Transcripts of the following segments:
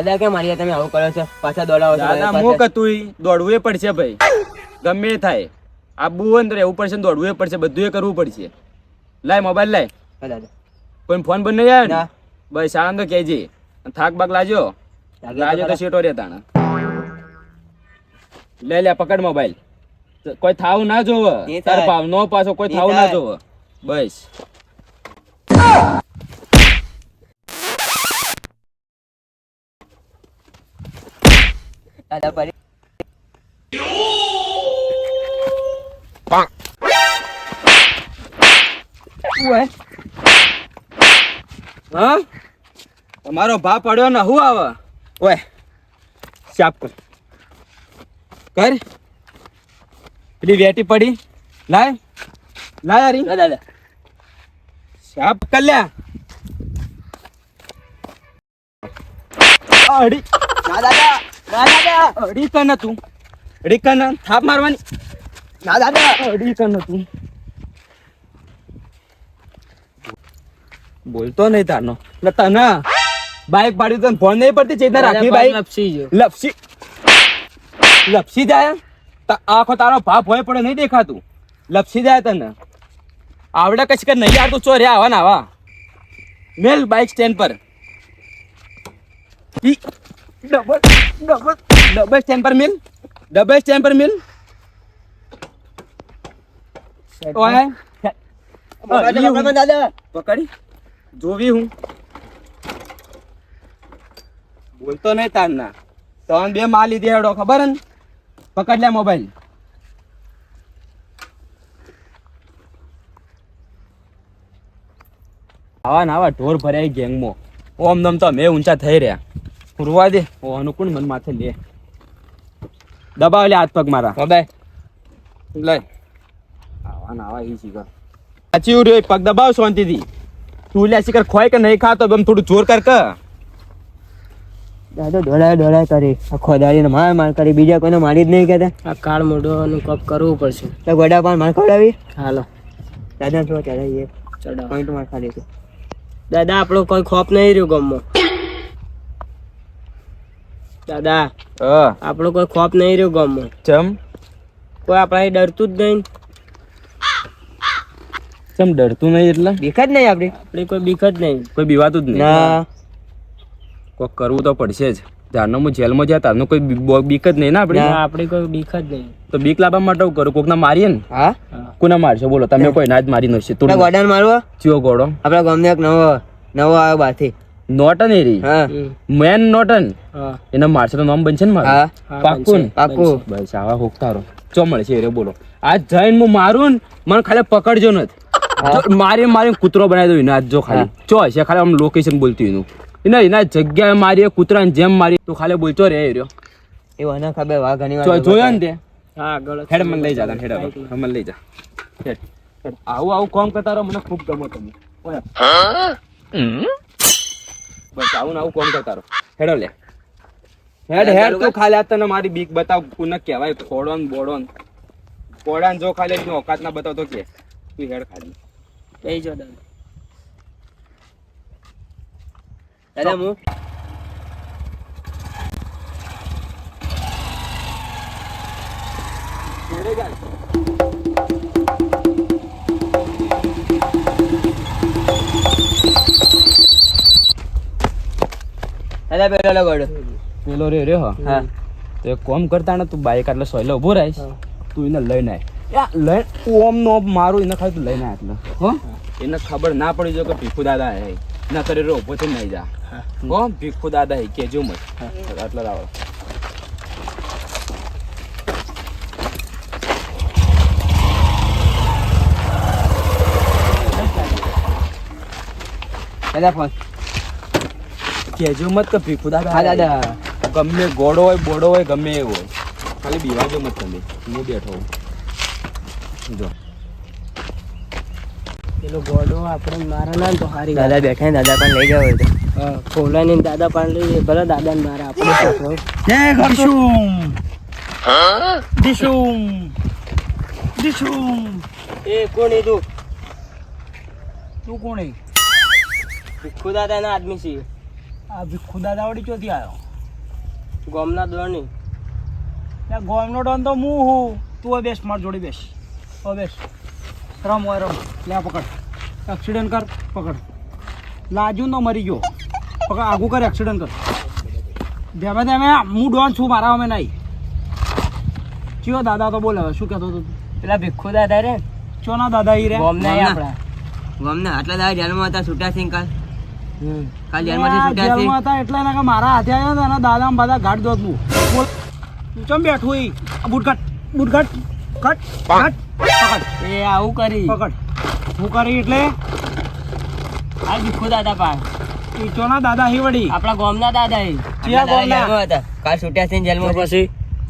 દાદા કેમ મારી તમે આવું કરો છો? પાછા દોડાવો છો દાદા. હું કતું દોડવું એ પડશે ભાઈ. ગમે થાય. આબુ હોય ને તો રહેવું પડશે દોડવું એ પડશે બધું એ કરવું પડશે. લાય મોબાઈલ લાય. દાદા. કોઈ ફોન બંધ નહીં આવ્યો ને. બસ આમ તો કહેજે થાક બાક લાજો લાજો તો. શેટો રે તાણે લે લે પકડ મોબાઈલ. કોઈ થાવ ના જોવે. તાર ભાવ નો પાછો કોઈ થાવ ના. જોવે. બસ. દાદા પરી હા? તમારો ભાવ પડ્યો ને હું આવે? ઓય ચાપ કર. કર. પેલી વેટી પડી. લાય. લાય હરી. ના દાદા ચાપ કર લ્યા. અડી દાદા. ના દાદા થાપ મારવાની. ના દાદા બોલતો નહીં તારનો. તને બાઈક પાડી તને ફોન નહીં પડતી ચેતના રાખી બાઈક. લપસી લપસી. લપસી જાય? આખો તારો ભાપ હોય પડે નહીં દેખાતું. લપસી જાય તને. આવડે કશ કે નહીં આવતું ચો રે આવા ને આવા. મેલ બાઇક સ્ટેન્ડ પર. ડબલ ડબલ ડબલ સ્ટેન્ડ પર મિલ ડબલ સ્ટેન્ડ પર મિલ ઓય પકડો, જોવી હું બોલતો નહીં તાર ના ત્રણ બે માં લીધી હેડો ખબર ને પકડ લે મોબાઈલ આવા ને આવા ઢોર ભરાય ગેંગમાં ઓમ નમ તો મેં ઊંચા થઈ રહ્યા પૂરવા દે. ઓ અનુકૂળ મન માથે લે. દબાવ લે હાથ પગ મારા. હવે લઈ. આવા ના આવા ઈ શીખર સાચી રહ્યો પગ દબાવ શાંતિથી. તું લે શીખર ખોય કે નહીં ખાતો એમ થોડું જોર કર કે. દાદા દોડાય દોડાય કરી. આખો દાડીને માર માર કરી. બીજા કોઈને મારી જ નહીં કહેતા. આ કાળ મોઢોનું કપ કરવું પડશે. તો ગોડા પાન માર ખવડાવી. હાલો. દાદા તો ચડાવીએ ચડાવ પોઈન્ટ માર ખાલી દાદા આપણો કોઈ ખોફ નહીં રહ્યો ગમમાં. દાદા હ. આપણો કોઈ ખોફ નહીં રહ્યો ગામમાં. ચમ? કોઈ આપણા ડરતું જ નહીં. ચમ ડરતું નહીં એટલે? બીક જ નહીં આપડી આપણી કોઈ બીક જ નહીં. કોઈ બીવાતું જ નહીં? ના. કોઈ કરવું તો પડશે જ. જારનો હું જેલમાં જ્યાં તારનો કોઈ બીક જ નહીં ને આપણે? આપણી કોઈ બીક જ નહીં. તો બીક લાવવા માટે હું કરું? કોકના મારીએ ને? હા? કોના મારશો? બોલો તમે કોઈ ના જ મારી નથી તું આપડા ગોડાને મારવા? ચિયો ગોડો. આપણા ગામને એક નવો નવો આવ્યો બાથી. નોટન એરી. મેન નોટન. એના મારશે તો નામ બનશે ને મારું? પાકું પાકું. બસ આવા હોકતારો ચો મળશે એરે બોલો. આ જઈને હું મારું ને મને ખાલી પકડજો નથી. મારે મારી કૂતરો બનાવી દઉં આજ જો ખાલી. ચો હશે ખાલી આમ લોકેશન બોલતી એનું. એના એના જગ્યાએ મારી એ કૂતરાને જેમ મારી તું ખાલી બોલતો રે એ રહ્યો. એવું એને ખબર વા ઘણી વાર જોયો ને તે? હા ગળો હેડ મને લઈ જા હેડ મને લઈ જા. હેડ. આવું આવું કામ કરતા રહો મને ખૂબ ગમો તમે. ઓય. બસ આવું આવું કોમ કરતા રહો હેડો લે. હેડ હેડ તું ખાલી તને મારી બીક બતાવ કોને કહેવાય ખોડોન બોડોન. કોડાન જો ખાલી એની ઓકાત ના બતાવતો કે. તું હેડ ખાલી. બેહી જાઓ દાદા દાદા હું દાદા પેલો લો ગોડો. પેલો રે રે હા. હા. તો એક કોમ કરતા ને તું બાઈક એટલે સોયલો ઊભો રહીશ તું એને લઈને આય. યા લઈ ઓમ નો મારું એને ખાલી તું લઈને આય એટલે હો? એને ખબર ના પડી જો કે ભીખુ દાદા હે. ના કરી રો ઊભો થઈને નહીં જા. હા. ભીખુ દાદા હે કેજો મત એટલે આવો દાદા ફોન. કેજો મત કે ભીખુદા દાદા હા દાદા. ગમે ગોડો હોય બોડો હોય ગમે એવો હોય. ખાલી બીવાજો મત તમે. હું બેઠો હું. જો. પેલો ગોડો આપણે મારા ના તો હારી દાદા બેઠા ને દાદા પણ લઈ જાવ હોય તો. હા ખોલાને ને દાદા પાણ લઈએ ભલે દાદા ને મારા આપણે દીશું એ કોણ એ તું? તું કોણ ભીખુ દાદા ના આદમી છે આ ભીખુ દાદા ચોથી આવ્યો ગોમના દોરની ત્યાં ગોમનો ડોન તો હું હું. તું હવે બેસ મારી જોડી બેસ. હવે બેસ. રમ હોય રમ. લે પકડ. એક્સિડન્ટ કર પકડ. લાજુ ન મરી ગયો. પકડ આગું કર એક્સિડન્ટ કર ધેમે ધેમે હું ડોન છું મારા અમે નહીં. ચિયો દાદા તો બોલે હવે શું કહેતો હતો તું? પેલા ભીખુ દાદા રે. ચોના દાદા ઈ રે? ગોમના આપણા. ગમને આટલા દાદા જેલમાં હતા છૂટા છે કાલ. કાલ જેલમાંથી છૂટ્યા છે. હતા એટલે કે મારા હાથે આવ્યા હતા એના દાદા બધા ઘાટ દોત હું તું ચમ બેઠું ઈ? એ આવું કરી. પકડ. હું કરી એટલે? આ દાદા હી વડી આપણા ગોમના દાદા એ ચિયા ગોમના? હતા. કાલ છૂટ્યા છે જેલમાં પછી?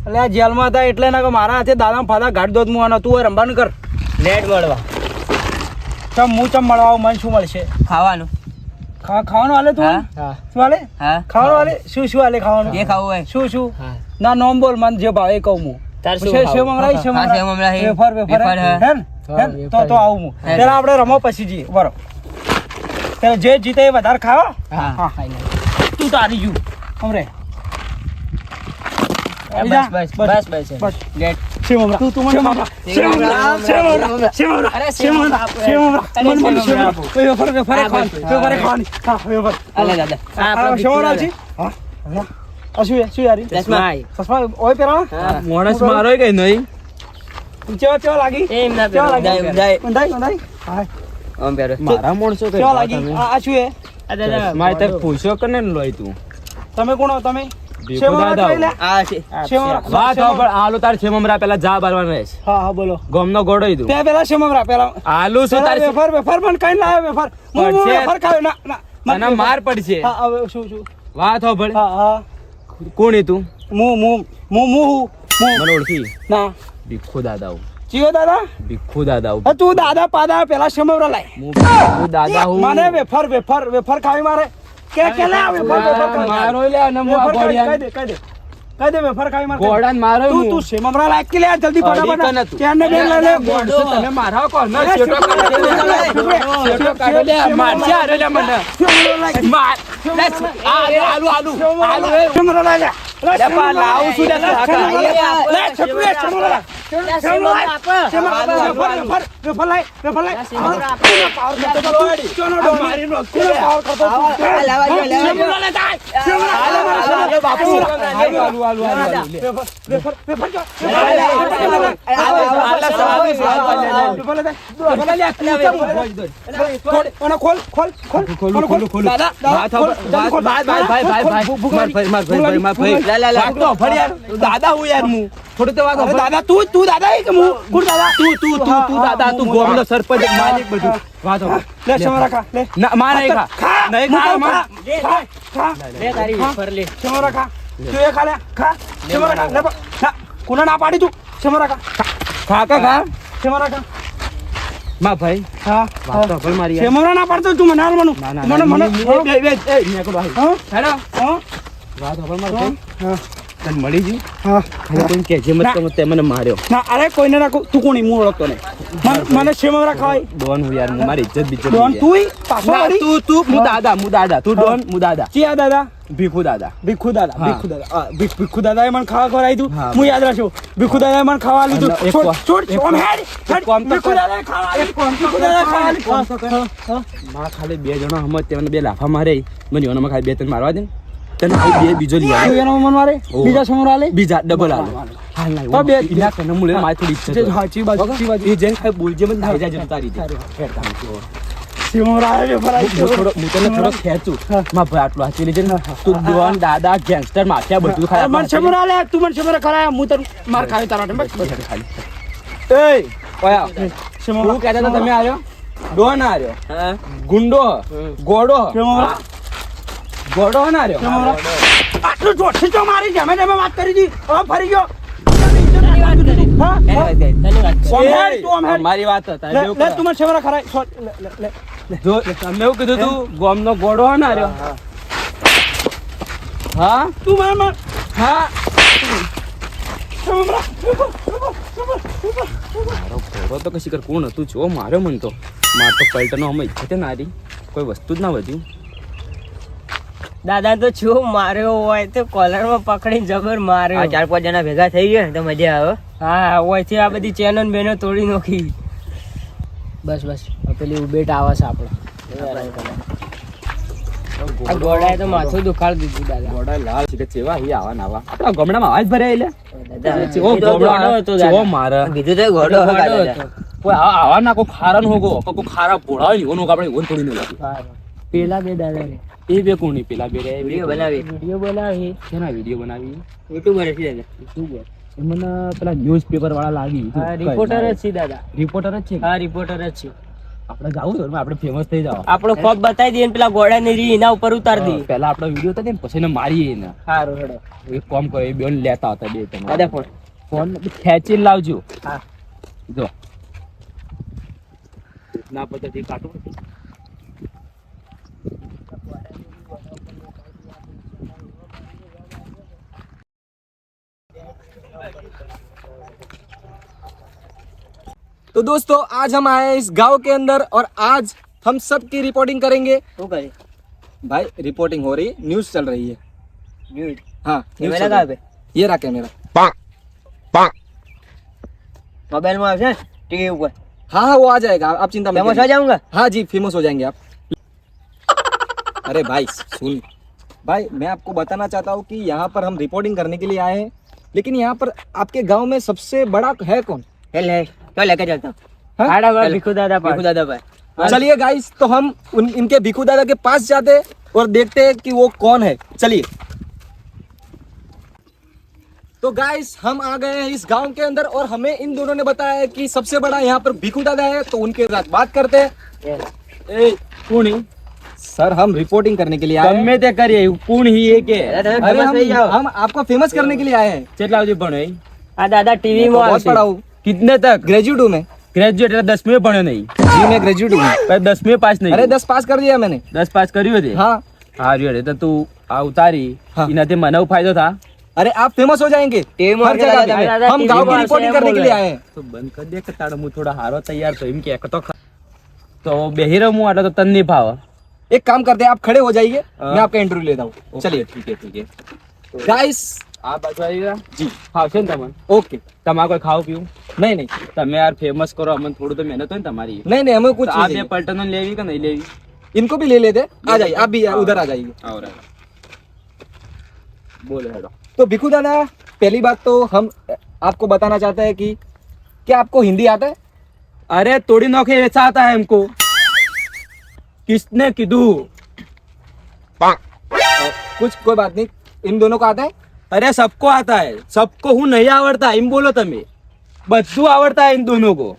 એટલે જેલમાં હતા એટલે કે મારા હાથે દાદા ફાદા ઘાટ દોત હું અને તું રમવાનું કર. નેટ મળવા. ચમ હું ચમ મળવા મન શું મળશે? ખાવાનું. ખાવાનું હાલે તું શું હાલે? ખાવાનું હાલે? શું શું હાલે ખાવાનું? એ ખાવું હોય. શું શું? ના નોમ બોલ મને જે ભાવે એ કહું હું. આપણે રમો પછી જઈએ. બરો. જે જીતે એ વધારે હા. તું તારી હારી ગયું હમરે બસ બસ બસ બસ બસ. સેવ તું તું મને મમરા સેવ મમરા અરે મમરા અરે મને મને સેવ સેવ મમરા મમરા વેફર વેફર હા, ખાવાની બસ. વેફર ખાવાની હા અલે દાદા આ ભીખુ છે હા હા. આ શું શું યારી ચશ્માય. ચશ્મા ઓય પેરા મોણસ માણસ મારો નઈ નહીં ચો ચેવા લાગી એમ ના પહેરો. લાગી ઊંધાઈ, ઊંધાઈ ઊંધાઈ હા આમ પહેરો મારા મોણસો કે ચો લાગી આ શું હે આ દાદા મારે તક પૂછ્યો કને ને લોય તું તમે કોણ હો તમે ભીખુ દાદા જોઈ લે? આ છે. આ સેવ છે. મમરા. વાત હો પણ આલુ તાર છે મમરા પેલા જા બારવાનું રહેશે હા હા બોલો. ગોમનો ગોળો ઈ તું તે પેલા પેલા આલુ શું વેફર વેફર પણ કઈ લાવે વેફર. હું હું પડશે. વેફર ખાયો. ના ના. મત તને વેફર. માર પડશે. શું શું? વાત હો ભળ હા હા. કોણ તું? હું હું હું હું હું. હું. મને ઓળખી. ના. ભીખુ દાદા હું. જીઓ દાદા? ભીખુ દાદા તું દાદા પાદા પેલા સેવ લાય? હું દાદા હું. મને વેફર વેફર વેફર ખાવી મારે. કે કે મારો લે અને દે દે દે તું. તું સેવ મમરા કે લે જલ્દી કને ફટાફટ તું. ત્યાં ને લે મારા? ના, કાઢો લે, લે, મને. આલુ, આલુ, આલુ, લે મમરા લાવું છું, power કરતો આલુ, બાપુ. સેવ મમરા લાય. આલુ, આલુ, આલુ, આલુ, આલુ, લે. વેફર, વેફર, વેફર જો. ખોલ, ખોલ, ખોલ, ખોલ. ખોલું, ખોલું. દાદા, દાદા, હું યાર હું થોડું તો વાત દાદા તું તું દાદા એ કે હું દાદા તું તું તું તું દાદા તું ગોમનો સરપંચ માલિક બધું વાત. લે સમરા ખા. લે. ના માર નહીં ખા. ખા. નહીં ખા કહું, માર. ખા. ખા લે તારી વેફર લે. સમરા ખા તું એ ખા લે. ખા. સમરા ખા લે બા. કોના ના પાડી તું. સમરા ખા. ખા ખા? ખા સમરા ખા માં ભાઈ હા વાત તો મારી સમરા ના પાડતો તું મને હાર મનું મને બે- બે- એ, નીકળો ભાઈ. હા હેલો. હા. વાત સાંભળ માર હા. તને મળી ગયું? હા. કોઈ કહેજે મત કે તે મને માર્યો. ના અરે કોઈને રાખું તું કોની હું ઓળખતો ને મને- મને સેમરા ડોન હું યાર મારી ઇજ્જત બિજ્જત ડોન તું પાછો મારી તું તું હું દાદા હું દાદા. તું ડોન હું દાદા. ચિયા દાદા? ભીખુ દાદા. ભીખુ દાદા ભીખુ દાદા. ભીખ- દાદાએ મને ખાવા ખવડાવી દીધું. હું. યાદ રાખજો ભીખુ દાદાએ મને ખાવા લીધું. છોડ છોડ ઓમ હેડ તો ભીખુ. દાદાએ ખાવા ભીખુ દાદાએ ખાવા લીધું. માં ખાલી બે જણા હમત તેમને બે લાફા મારે. મને ઓનામાં ખાલી બે ત્રણ મારવા દે ને. તને આ બે બીજો લઈ તું આવ્યો. એનો મન મારે? બીજા સમોર આલે? બીજા ડબલ આલે. તો બે- એના કને મુલે માય થોડી ઇજ્જત હોય. હાચી બાજુ હાચી બાજુ. એ જેને ખાલી બોલજે મને નાઈ જાય. તારી રીતે. ભાઈ દાદા ગેંગસ્ટર માફિયા બધું ખાય મને સમોર આલે તું મને સમોર ખરાય હું તને માર ખાય તારા માટે. બસ. બસ. ખાલી. એ ઓયા સમોરા હું કહેતા તમે આવ્યો ડોન આવ્યો હા. ગુંડો ગોડો સમોરા ગોડો ના રહ્યો. આટલું જોરથી તો મારી જમે જમે વાત કરી દી હવે ફરી ગયો. મારી વાત. તું મને જો તમે એવું કીધું તું ગોમનો ગોડો હે ને હા? તું હા? મારો ઘોડો તો કશી કર કોણ હતું? જો માર્યો મન તો. માર તો પલટનો અમે ઈચ્છે ના રહી કોઈ વસ્તુ જ ના વધ્યું. દાદા તો છો માર્યો હોય તો કોલરમાં પકડીને જબર માર્યો. ચાર પાંચ જણા ભેગા થઈ ગયા તો મજા આવે. હા હોયથી આ બધી ચેનલ બેનો તોડી નાખી. બસ બસ. પેલી ઉબેટ આવે છે આપણે તો માથું દુખાડી દીધું દાદા. ગોડા લાલ છે ચેવા હી આવા નાવા આપણા ગામડામાં આવાજ ભરાય એટલે દાદા ચેવો કીધું તો ગોમડો ગોડો હતો દાદા. મારે? કીધું તો ગોડો હતો. કોઈ આવા ના કોઈ ખારા નો હોગો. કોઈ ખારા ભોળા ને એનો આપણે ઓન ન પેલા બે દાદા એ બે કોની પેલા બે રે વીડિયો બનાવી. વીડિયો બનાવી. કેના વીડિયો બનાવી? યુટ્યુબર છે દાદા યુટ્યુબર મને પેલા ન્યૂઝ પેપર વાળા લાગી. હા રિપોર્ટર જ છે દાદા. રિપોર્ટર જ છે હા રિપોર્ટર જ છે આપણે જાવું તો આપણે ફેમસ થઈ જાવ આપણો ખોપ બતાવી દઈએ ને પેલા ઘોડા ની રી એના ઉપર ઉતાર દઈએ. પેલા આપણો વીડિયો તો ને પછી એને મારીએ એને. સારું હેડો. એક કામ કરો એ બેન લેતા હતા બે તમે દાદા ફોન. ફોન ખેંચી લાવજો. હા. જો. ના પદ્ધતિ કાઢું. तो दोस्तों आज हम आए हैं इस गांव के अंदर और आज हम सब की रिपोर्टिंग करेंगे શું કરે भाई रिपोर्टिंग हो रही है न्यूज चल रही है ન્યૂઝ हाँ न्यूज़ કેમેરા चल કા रही है। ये रहा कैमरा મોબાઈલ માં આવશે ટીવી ઉપર हाँ हाँ वो आ जाएगा आप चिंता मत फेमस हो करिए। जाऊंगा हाँ जी फेमस हो जाएंगे आप अरे भाई सुन भाई मैं आपको बताना चाहता हूँ कि यहाँ पर हम रिपोर्टिंग करने के लिए आए हैं लेकिन यहाँ पर आपके गाँव में सबसे बड़ा है कौन? हेल क्या लेके चलता हाँ? भिखू दादा भिखू दादा भाई हाँ। चलिए गाइस तो हम उन इनके भिखू दादा के पास जाते और देखते हैं कि वो कौन है। चलिए। तो गाइस हम आ गए हैं इस गाँव के अंदर और हमें इन दोनों ने बताया कि सबसे बड़ा यहाँ पर भिखू दादा है तो उनके साथ बात करते हैं। कौन सर हम रिपोर्टिंग करने के लिए आए हैं ગમે તે કરીએ કોણ હી એ કે દાદા તમે अरे famous થઈ हम, જાઓ हम आपको फेमस करने के लिए आए हैं કેટલા સુધી ભણ્યો એ? આ દાદા ટીવી मैं तो માં बहुत આવશે पढ़ा हूँ કિતને તક ग्रेजुएट हूँ मैं ગ્રેજ્યુએટ એટલે દસમી ભણ્યો નહીં जी मैं ग्रेजुएट हूँ પછી દસમી પાસ નહીં अरे दस पास कर दिया मैंने દસ પાસ કર્યું હતી हाँ હારું હેડે તો તું આ ઉતારી હા. એનાથી મને એવું ફાયદો થા अरे आप फेमस हो जाएंगे टीवी में हर आके जगह दादा, पे। दादा, हम टीवी गांव में की आके रिपोर्टिंग ऐसे करने के लिए बोले। आए हैं તો બંધ કરી દે કે તાળ હું થોડા હારો તૈયાર તો એમ કે તો ખરા. તો બેહી રહું હું એટલે તો તને નહીં ફાવે एक काम करते हैं आप खड़े हो जाइए हाँ। मैं आपका इंटरव्यू लेता हूँ चलिए ઠીક છે ઠીક છે गाइस આ બાજુ આવી ગયા જી ફાવશે ને તમને ओके તમારે કોઈ ખાવું પીવું नहीं नहीं તમે યાર ફેમસ કરો અમને થોડું તો મહેનત હોય ને તમારી नहीं नहीं हमें कुछ તો આ नहीं બે चाहिए। પલટનો લેવી કે નહીં લેવી इनको भी ले लेते आ जाइए आप भी उधर आ जाइए આવો રે. બોલો હેડો तो भिखू दादा पहली बात तो हम आपको बताना चाहते हैं कि क्या आपको हिंदी आता है अरे तोड़ी नौके ऐसा आता है हमको किसने किदू? कुछ कोई बात नहीं इन दोनों को आता है? अरे सबको आता है सबको हूँ नहीं आवड़ता इन बोलो तमें बच्चू आवड़ता है इन दोनों को।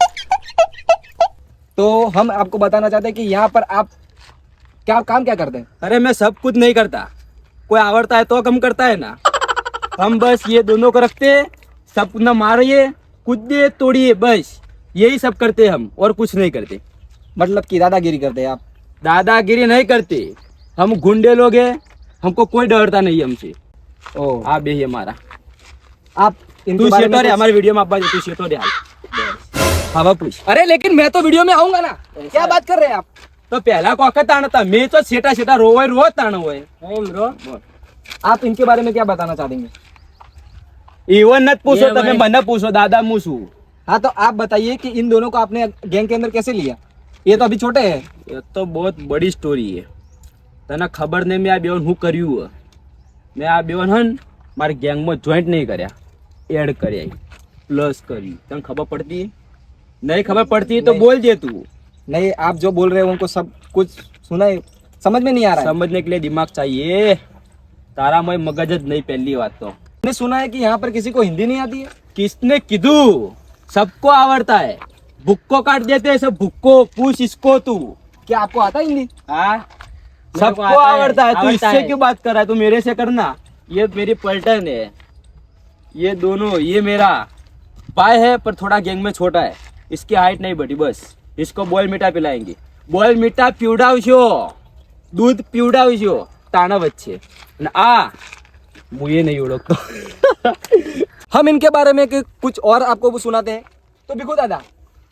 तो हम आपको बताना चाहते हैं कि यहाँ पर आप क्या काम क्या करते हैं? अरे मैं सब कुछ नहीं करता। कोई आवड़ता है तो कम करता है ना। हम बस ये दोनों को रखते सब न मारिए कूदिए तोड़िए बस। यही सब करते हम और कुछ नहीं करते। मतलब कि दादागिरी करते हैं आप। दादागिरी नहीं करते। हम गुंडे लोग है हमको कोई डरता नहीं हमसे। ओ। आप यही हमारा। आप तू हमारे वीडियो में आप बात तू शेटो रे हवा पूछ। अरे लेकिन मैं तो वीडियो में आऊँगा ना। क्या बात कर रहे हैं आप? तो पहला कौका ताना था मैं तो सेटा सेटा रो रो ताना हुए आप इनके बारे में क्या बताना चाहेंगे? इवन नत पूछो तो मैं मना पूछो दादा मुसू हाँ तो आप बताइए कि इन दोनों को आपने गैंग के अंदर कैसे लिया? ये तो अभी छोटे हैं એ તો બહુ બડી સ્ટોરી છે તને ખબર નહીં મેં આ બેવન હું કર્યું હે. મેં આ બેવન હન મારી ગેંગમાં જોઈન્ટ નહીં કર્યા એડ કર્યા પ્લસ કરી તને ખબર પડતી હે? નહીં ખબર પડતી તો नहीं। બોલ દે તું नहीं आप जो बोल रहे हो उनको सब कुछ सुना है समझ में नहीं आ रहा है સમજને કે लिए દિમાગ चाहिए તારામાં મગજ જ નહીં પહેલી વાત તો मैंने सुना है कि यहाँ पर किसी को हिंदी नहीं आती है किसने कीधु सबको आवड़ता है भुक्को काट देते हैं सब भुक्को पूछ इसको तू क्या आपको आता है हिंदी હા सबको आता है, आवड़ता है तू आवड़ता इससे है। क्यों बात कर रहा है तू मेरे से करना ये मेरी पलटन है ये दोनों ये मेरा पाए है पर थोड़ा गैंग में छोटा है इसकी हाइट नहीं बढ़ी बस इसको बॉयल मीठा पिलाएंगे बॉयल मीठा પીવડાવશો દૂધ પીવડાવશો તાણા વચ્ચે અને આ હું એ નહીં ઓળખતો हम इनके बारे में कि कुछ और आपको सुनाते हैं तो बिल्कुल दादा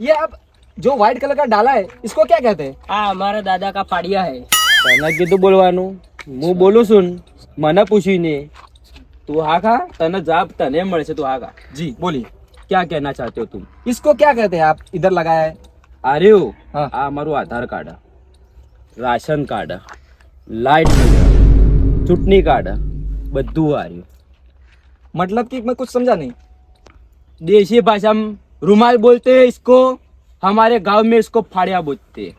ये आप जो व्हाइट कलर का डाला है इसको क्या कहते हैं આ અમારા દાદા કા પાડિયા હે તને કીધું બોલવાનું હું બોલું છું ને, મને પૂછીને તું હા ખા તને જવાબ તને મળશે તું હા ખા जी बोलिए ક્યાં કહેના ચાહતે હો તું इसको क्या कहते हैं आप इधर लगाया है આર્યું હા. આ મારું Aadhaar card ration card light bill ચૂંટણી કાર્ડ બધું આર્યું मतलब कि मैं कुछ समझा नहीं देसी भाषा में रुमाल बोलते हैं इसको हमारे गांव में इसको फाड़िया बोलते हैं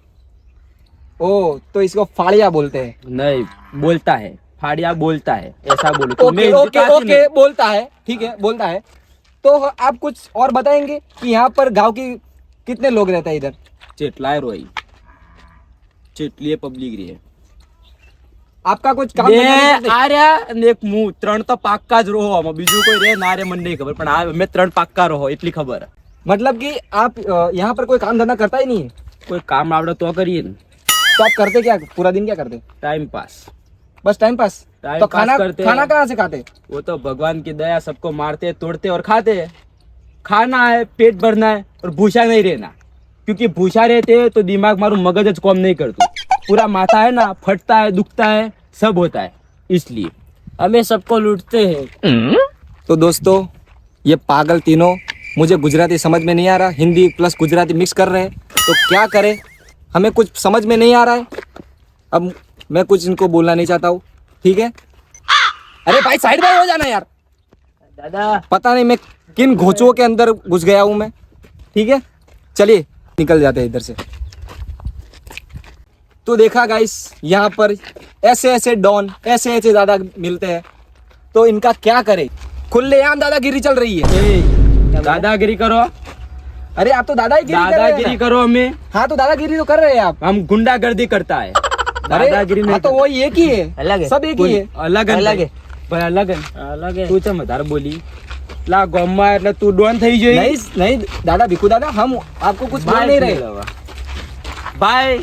ओ तो इसको फाड़िया बोलते हैं नहीं बोलता है फाड़िया बोलता है ऐसा बोलो तो मैं ओके हिंदी ओके कहाँ से ओके नहीं- बोलता है ठीक है बोलता है तो आप कुछ और बताएंगे कि यहाँ पर गांव की कितने लोग रहते हैं इधर ચેટલાય રોઈ ચેટલી પબ્લિક રે आपका कुछ काम બે धंधा नहीं करते? આ રહ્યા અને એક હું ત્રણ તો પાક્કા જ રહો આમાં બીજું કોઈ રે ના રે મને નહીં ખબર પણ આ અમે ત્રણ પાક્કા રહો એટલી ખબર मतलब कि आप यहाँ पर कोई काम धंधा करता ही नहीं है। कोई काम आवड़े तो करिए तो आप करते क्या? पूरा दिन क्या करते? टाइम पास बस टाइम पास टाइम तो पास खाना करते खाना कहाँ से खाते? वो तो भगवान की दया सबको मारते तोड़ते और खाते है। खाना है पेट भरना है और भूसा नहीं रहना। क्योंकि भूसा रहते है तो दिमाग मारू मगज कम नहीं करते। पूरा माथा है ना फटता है दुखता है सब होता है। इसलिए। हमें सबको लूटते हैं। तो दोस्तों ये पागल तीनों मुझे गुजराती समझ में नहीं आ रहा हिंदी प्लस गुजराती मिक्स कर रहे हैं। तो क्या करें? हमें कुछ समझ में नहीं आ रहा है। अब मैं कुछ इनको बोलना नहीं चाहता हूँ। ठीक है? अरे भाई साइड में हो जाना यार। दादा। पता नहीं मैं किन घोचुओं के अंदर घुस गया हूँ मैं। ठीक है? चलिए निकल जाते हैं इधर से। तो देखा गाइस यहाँ पर ऐसे ऐसे डॉन ऐसे ऐसे दादा मिलते हैं। तो इनका क्या करे? खुलेआम दादागिरी चल रही है। ए, दादागिरी करो अरे आप तो दादागिरी कर रहे हैं दादागिरी ना। करो हमें हाँ तो दादागिरी तो कर रहे हैं आप हम गुंडागर्दी करता है अरे दादागिरी हाँ नहीं तो वही एक ही है अलग है। सब एक ही है अलग अलग है है। ભાઈ અલગ હે. अलग है તું ચમ વધારે બોલી લા ગામમાં એટલે તું ડોન થઈ જોઈ नहीं नहीं दादा भिखू दादा हम आपको कुछ बोल नहीं रहे भाई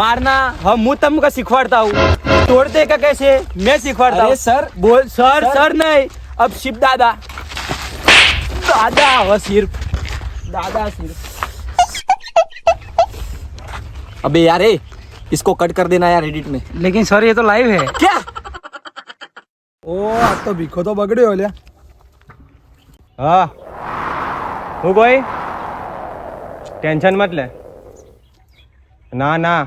मारना हम હું તમને सिखवाड़ता हूँ तोड़ते का कैसे मैं सिखवाड़ता अरे हूँ सर बोल सर सर। सर नहीं अब शिव दादा दादा हो सिर्फ दादा सिर्फ अबे यार ए, इसको कट कर देना यार एडिट में लेकिन सर ये तो लाइव है क्या ઓ આ તો ભીખો તો બગડ્યો લ્યા હા હું કોઈ ટેન્શન મત લે ના ના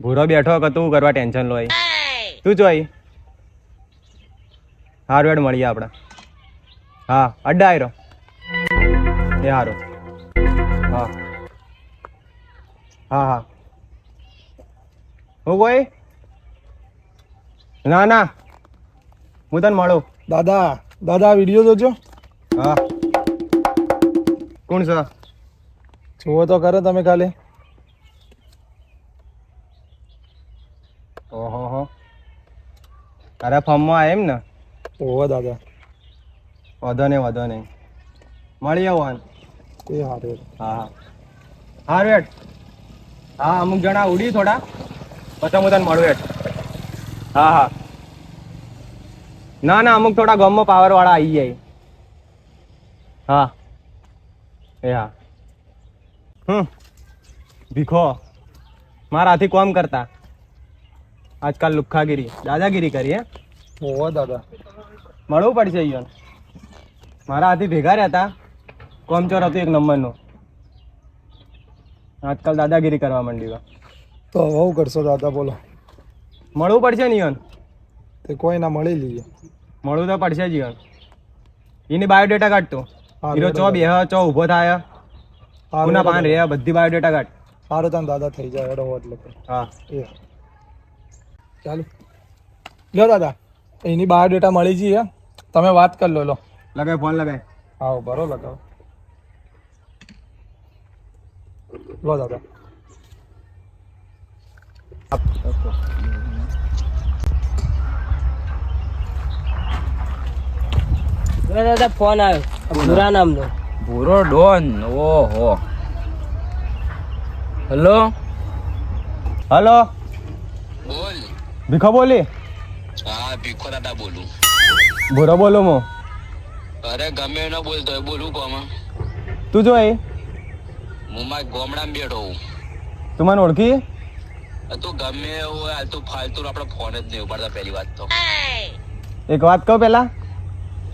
ભૂરો બેઠો કે તું કરવા ટેન્શન લો તું જોઈ હારું હેડ મળીએ આપણે હા અડ્ડા આયરો એ હારો હા. હા હા. હું કોઈ? ના ના. હું તને મળું. દાદા દાદા વીડિયો જોજો. હા. કોણ છે? જુઓ તો કરો તમે ખાલી. ઓહો હો તારા ફોર્મમાં એમ ને? ઓહો દાદા. વધો નહીં વધો નહીં. મળી આવવાનું એ હારે હા હા. હા રેટ હા અમુક જણા ઉડી થોડા. પછી હું તને મળું હેઠ હા હા. ના ના અમુક થોડા ગામમાં પાવરવાળા આવી જાય. હા. એ હા. હમ. ભીખો. મારાથી કોમ કરતા. આજકાલ લુખ્ખાગીરી દાદાગીરી કરી હે? દાદા. મળવું પડશે ઈયોન. મારા હાથી ભેગા રહેતા કોમચોર હતું એક નંબરનો. આજકાલ દાદાગીરી કરવા માંડી તો હવે કરશો દાદા બોલો. મળવું પડશે ને તે કોઈ ના મળી લઈએ મળવું તો પડશે જ ઈયોન. એની બાયોડેટા કાઢતું હીરો ચો બે ચો ઊભો થાય. ગુના પાન રે બધી બાયોડેટા કાઢ સારું તને દાદા થઈ જાય એડો એટલે. હા. એ. ચાલો. લ્યો દાદા એની બાયોડેટા મળી જઈએ તમે વાત કરી લો લો. લગાય ફોન લગાય આવો બરો લગાવો. લો દાદા. દાદા ફોન આવ્યો. ભૂરા નામનો. ભૂરો ડોન ઓહો. હેલો? હલો? ભીખો બોલી? હા ભીખો દાદા બોલું. ભૂરો બોલું હું અરે ગમે ન બોલતો હોય બોલું કોમાં તું જો એ. હું ગોમડામાં બેઠો હું તું મને ઓળખી? તું ગમે એવું હોય હાલ તું ફાલતુ આપણે ફોન જ નહીં ઉપાડતા પહેલી વાત તો. એક વાત કહું પેલા?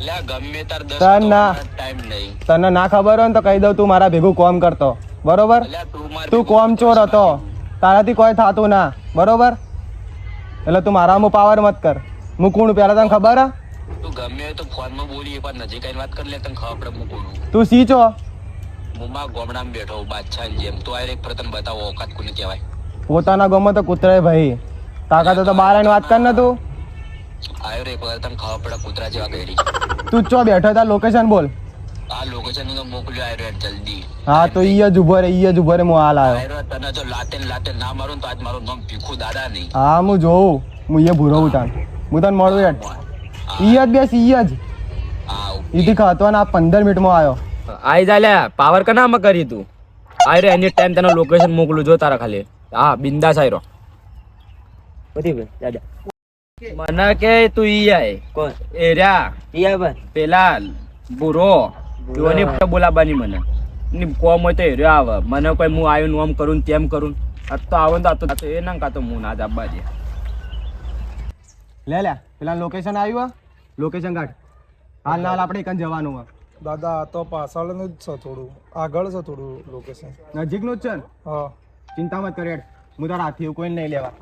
લે ગમે તાર દસ તાર ના. ટાઈમ નહીં. તને ના ખબર હોય ને તો કહી દઉં તું મારા ભેગું કોમ કરતો. બરોબર? તું કોમ ચોર હતો. તારાથી કોઈ થતું ના. બરોબર? એટલે તું મારામાં પાવર મત કર. હું કોણ પેલા તને ખબર હે? તું ગમે હોય તો ફોનમાં બોલી પણ નજીક આવીને વાત કરી લે તને ખબર પડે હું તું સી છો? હું માં ગોમડામાં બેઠો બાદશાહ જેમ. તું આ એક પ્રતન બતાવો ઓકાત કોને કહેવાય? પોતાના ગમે તો કૂતરાય ભાઈ. તાકાત તો બહાર આવીને વાત કર ને તું. આવ્યો રે તને ખબર પડે કૂતરા જેવા કરી. તું ચો બેઠો તા લોકેશન બોલ. આ લોકેશન તો મોકલ્યો આવ્યો યાર જલ્દી. હા તો ઈ જ ઊભો રે ઈ જ ઊભો રે હું હાલ આવ્યો તને જો લાતે લાતે ના મારું તો આજ મારું નામ ભીખુ દાદા નહીં હા હું જોઉં. હું એ ભૂરો ઉઠાણ હું તને મળું યાર ઈ જ બેસ ઈ જ ઈથી ખાતો ને આ પંદર મિનિટમાં આવ્યો આઈ જા લે પાવર કનામાં કરી તું. આઈ રે એની ટાઈમ તને લોકેશન મોકલું જો તારા ખાલી. હા બિંદાસ આઈ રહ્યો બધી દાદા મને કે તું ઈ આય. કોણ? એર્યા ઈ આ બસ. પેલા બુરો. એની બોલાબાની મને. ની કોમ હોય તો એર્યો આવે. મને કોઈ હું આવ્યું ને આમ કરું તેમ કરું આ તો આવે ને તો આ તો- એ ના કાં તો હું ના જાબા દે લે લે પેલા લોકેશન આવ્યું લોકેશન કાઢ. હાલ હાલ આપણે એક જવાનું હોય દાદા તો પાછળનું જ છે થોડું. આગળ છે થોડું લોકેશન નજીકનું જ છે ને? હા. ચિંતા મત કરે હું તારા હાથી કોઈ નહીં લેવા.